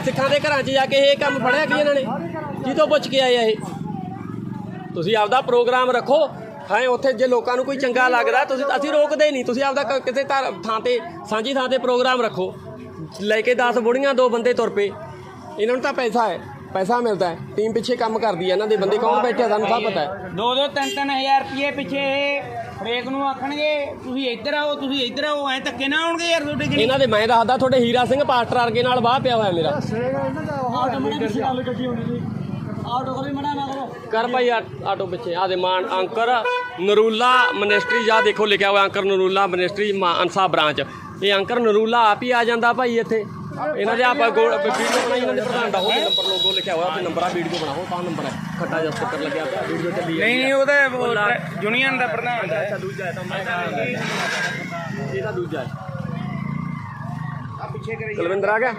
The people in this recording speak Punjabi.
ਸਿੱਖਾਂ ਦੇ ਘਰਾਂ 'ਚ ਜਾ ਕੇ ਇਹ ਕੰਮ ਫੜਿਆ ਕੀ ਇਹਨਾਂ ਨੇ? ਕਿਤੋਂ ਪੁੱਛ ਕੇ ਆਏ ਆ ਇਹ? ਤੁਸੀਂ ਆਪਦਾ ਪ੍ਰੋਗਰਾਮ ਰੱਖੋ। ਹਾਂ ਉੱਥੇ ਜੇ ਲੋਕਾਂ ਨੂੰ ਕੋਈ ਚੰਗਾ ਲੱਗਦਾ, ਤੁਸੀਂ ਅਸੀਂ ਰੋਕਦੇ ਨਹੀਂ। ਤੁਸੀਂ ਆਪਦਾ ਕ- ਕਿਸੇ ਧਰ- ਥਾਂ ਤੇ, ਸਾਂਝੀ ਥਾਂ ਤੇ ਪ੍ਰੋਗਰਾਮ ਰੱਖੋ। ਲੈ ਕੇ 10 ਬੁੜੀਆਂ, ਦੋ ਬੰਦੇ ਤੁਰ ਪਏ। ਇਹਨਾਂ ਨੂੰ ਤਾਂ ਪੈਸਾ ਹੈ। ਪੈਸਾ ਮਿਲਦਾ ਹੈ। ਟੀਮ ਪਿੱਛੇ ਕੰਮ ਕਰਦੀ ਹੈ। ਇਹਨਾਂ ਦੇ ਬੰਦੇ ਕੌਣ ਬੈਠੇ ਆ? ਸਾਨੂੰ ਸਭ ਪਤਾ ਹੈ। ਦੋ ਦੋ ਤਿੰਨ ਤਿੰਨ ਹਜ਼ਾਰ ਰੁਪਏ ਪਿੱਛੇ ਇਹ ਹਰੇਕ ਨੂੰ ਆਖਣਗੇ ਤੁਸੀਂ ਇੱਧਰ ਆਓ ਤੁਸੀਂ ਇੱਧਰ ਆਓ ਐ ਧੱਕੇ ਨਾ ਆਉਣਗੇ ਯਾਰ ਤੁਹਾਡੇ ਕਿਹੜੀ ਇਹਨਾਂ ਦੇ ਮੈਂ ਦੱਸਦਾ ਤੁਹਾਡੇ ਹੀਰਾ ਸਿੰਘ ਪਾਸਟਰ ਵਰਗੇ ਨਾਲ ਵਾਹ ਪਿਆ ਹੋਇਆ ਮੇਰਾ। ਕਰ। ਭਾਈ ਆ- ਆਟੋ ਪਿੱਛੇ। ਆ ਦੇ ਮਾਨ ਅੰਕਰ ਨਰੂਲਾ ਮਨਿਸਟਰੀ ਜਾ ਦੇਖੋ ਲਿਖਿਆ ਹੋਇਆ ਅੰਕਰ ਨਰੂਲਾ ਮਨਿਸਟਰੀ ਮਾ- ਅਨਸਾ ਬ੍ਰਾਂਚ। ਇਹ ਅੰਕਰ ਨਰੂਲਾ ਆਪ ਹੀ ਆ ਜਾਂਦਾ ਭਾਈ ਇੱਥੇ। ਇਹਨਾਂ ਦੇ ਆਪਾਂ ਵੀਡੀਓ ਬਣਾਈ ਇਹਨਾਂ ਦੇ ਪ੍ਰਧਾਨ ਦਾ ਉਹ ਨੰਬਰ ਲੋਗੋ ਲਿਖਿਆ ਹੋਇਆ ਤੇ ਨੰਬਰ ਆ ਵੀਡੀਓ ਬਣਾਓ ਤਾਂ ਨੰਬਰ ਹੈ। ਖੱਟਾ ਜਿਹਾ ਸਟicker ਲੱਗਿਆ ਪਿਆ ਵੀਡੀਓ ਚੱਲੀ ਨਹੀਂ ਨਹੀਂ ਉਹਦਾ ਯੂਨੀਅਨ ਦਾ ਪ੍ਰਧਾਨ ਹੈ। ਅੱਛਾ ਦੂਜਾ ਹੈ ਤਾਂ ਮੈਂ ਇਹ ਤਾਂ ਦੂਜਾ ਹੈ। ਆ ਪਿੱਛੇ ਕਰੀ ਕੁਲਵਿੰਦਰ ਆ ਗਿਆ?